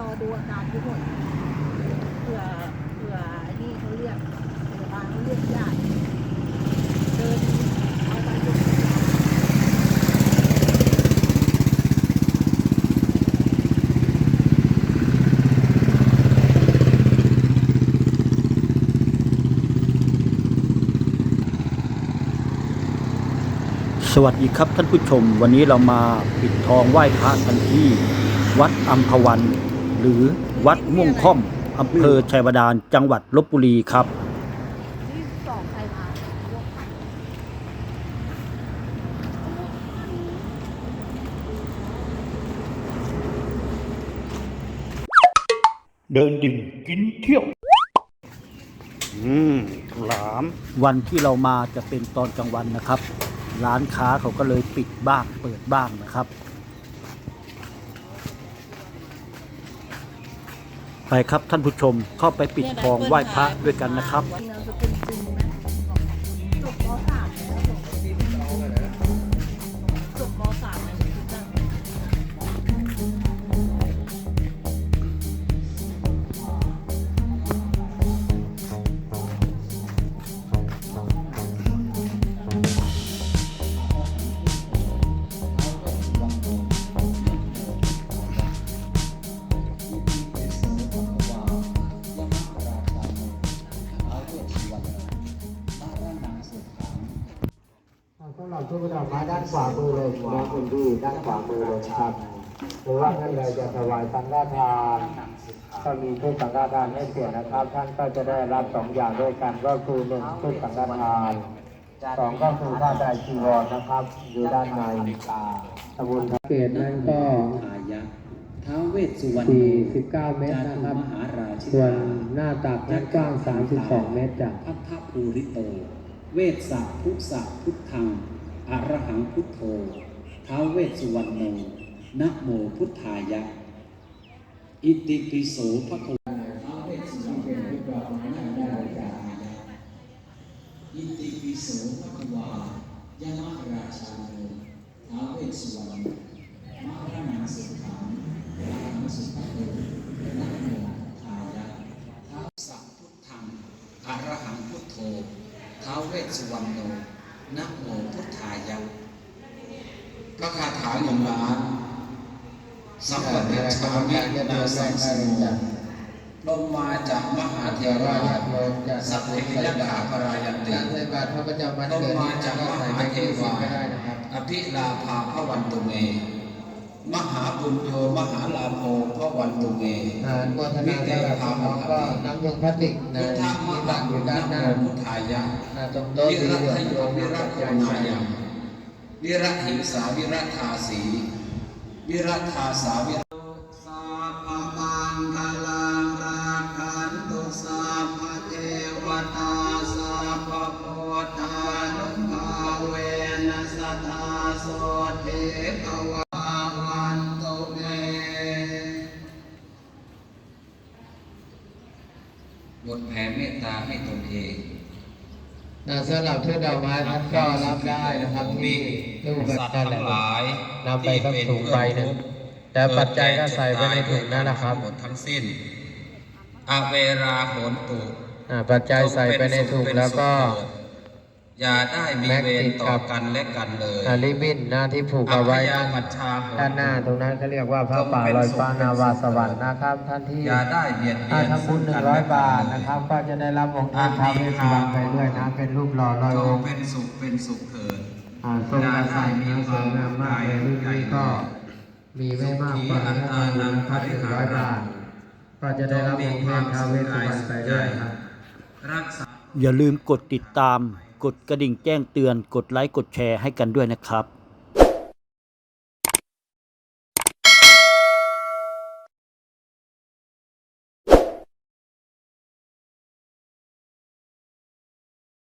รอดูอาการทุกคนเผื่อเผื่อไอ้นี่เขาเรียกพยาบาลเขาเรียกญาติเดินเอาไปดูสวัสดีครับท่านผู้ชม วันนี้เรามาปิดทองไหว้พระกันที่ วัดอัมพวัน หรือวัดม่วงค่อมอำเภอชัยบาดาลจังหวัดลบบุรีครับที่สองใครมาพวกใครเดินดิ่งกินเที่ยว อืมหลาม วันที่เรามาจะเป็นตอนกลางวันนะครับ ร้านค้าเขาก็เลยปิดบ้างเปิดบ้างนะครับ ไปครับท่านผู้ชมเข้าไปปิดทองไหว้พระด้วยกันนะครับ สำหรับทุกดอกไม้ด้านขวามือเลยนะคุณพี่ด้านขวามือเลยครับหรือว่าท่านใดจะถวายสังฆทานก็มีชุดสังฆทานให้เสียนะครับ ท่านก็จะได้รับสองอย่างด้วยกันก็คือหนึ่งชุดสังฆทานสองก็คือผ้าไตรจีวรนะครับ อยู่ด้านในสมุนไพรเกตนั้นก็ทายะท้าวเวสสุวรรณ49 เมตรนะครับมหาราชิ ส่วนหน้าตักนั้นกว้าง 32 เมตรจ้ะพัทธภูริโต เวสสะพุสะพุทธังอรหังพุทโธท้าวเวสสุวรรณโนนะโมพุทธายะ อิติปิโสภะคะวะท้าวเวสสุวรรณโนอิติปิโสภะคะวายะมะราชาโนท้าวเวสสุวรรณมหานังสุขังอรหังสุขโตนะโมพุทธายะ ท้าวสัพพุทธังอรหังพุทโธ ท้าวเวสสุวรรณโนนะโมพุทธายะพระคาถาหนึ่งล้านสัมปติชามินาสังสโนลงมาจากมหาเทราสัพเพยดาปรายันติการใส่บาตรพระประจำวันลงเกิดมานี้จากมก็ใส่หาไปเทที่สิบวาก็ได้นะครับอภิลาภาพระวันตุเม มหาบุญโยมหาลาโภพระวันตุเมอ่าโมทนาสำหรับน้องๆก็น้ำยงพลาสติกนะพุทธมีมหลัหากอบุยู่ญด้านะนหน้าโมพุทธายะอ่าตรงโต๊ะวิสีรัเหลือตงโยโยมวิรัปัตจโยจัยนายังวิรัตหิงสาวิรัตทาสีวิรัตทาสาวิ บทแผ่เมตตาให้ตนเองนะสำหรับชุดดอกไม้ท่านก็รับได้นะครับที่ตู้กระสัตว์ดาษทั้งหลายนำไปสักถุงใบหนึ่งแต่ปัจจัยก็ใส่ไปในถุงนั่นแหละครับหมดทั้งสิ้นอเวราโหนตุอ่าปัจจัยใส่ไปในถุงแล้วก็ อย่าได้มีแม็กเวรติดต่กัอบกันและกันเลยอาริบินหน้าที่ผูกอัเอาพไว้ยาด้านปัชชาโหด้านหน้าตรงนั้นเขาเรียกว่าพระป่าลอยฟ้านาวาสวรรค์นะครับ ท่านที่อย่าได้เบียดเบีถ้ายนทำบุญหนึ่งร้อยบาทนะครับ ก็จะได้รับองค์ท่านท้าวเวสสุวรรณไปด้วยนะเป็นรูปหล่อลอยจองงค์เป็นสุขเป็นสุขเถิดอ่าทรงกระสันมีสวยงามมากเลยรุ่นนี้ก็มีไม่มากกว่าถ้าทำบุญนะครับหนึ่งร้อยบาทก็จะได้รับองค์ท่านท้าวเวสสุวรรณไปด้วยครับรักษาอย่าลืมกดติดตาม กดกระดิ่งแจ้งเตือน กดไลค์ กดแชร์ให้กันด้วยนะครับ